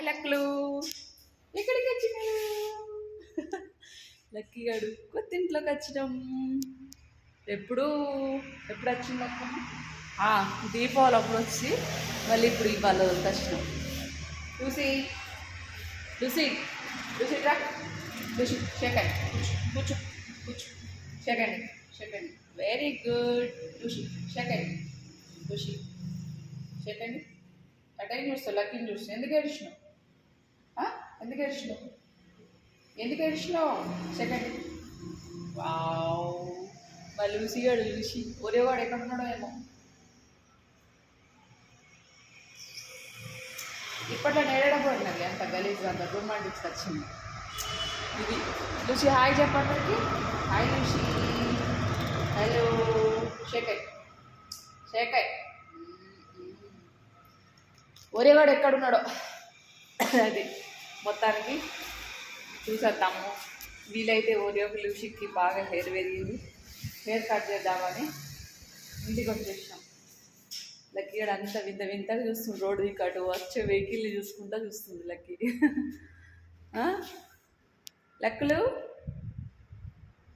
లక్కులు. ఎక్కడికి వచ్చినాడు లక్కీ గడు కొత్త ఇంట్లోకి వచ్చినాం. ఎప్పుడు ఎప్పుడు వచ్చింది లక్కు? ఆ, దీపావళి అప్పుడు వచ్చి మళ్ళీ ఇప్పుడు ఈ వాళ్ళ వచ్చినాం. చూసి చూసి చూసి రా. చూసి సెకండ్ కూర్చో కూర్చో సెకండ్ సెకండ్ వెరీ గుడ్ చూసి సెకండ్ చూసి సెకండ్ అటైం చూస్తావు లక్కీని చూస్తావు ఎందుకు ఏడిచినావు? ఎందుకు ఏడిచినావు? ఎందుకు ఏడిచినావు? Second wow. మా ఒరే వాడు ఎక్కడ ఉన్నాడో ఏమో. ఇప్పట్లో నేడడం పడినది అంత గలీజ్ అంత రొమాంటిక్స్ వచ్చింది. ఇది లూసీ హాయ్ చెప్పండి. Hi Lucy hello. షేకయ్ షేకయ్ ఒరేవాడు ఎక్కడున్నాడో అది. మొత్తానికి చూసేద్దాము. వీలైతే ఓరియో ఒక బాగా హెయిర్ పెరిగింది. హెయిర్ కట్ చేద్దామని ఇంటికి వచ్చేసాం లక్కీ గడ అంత వింత వింతగా చూస్తుంది. రోడ్డు దిక్కటు వచ్చే వెహికల్ని చూసుకుంటా చూస్తుంది లక్కీ. లక్కులు?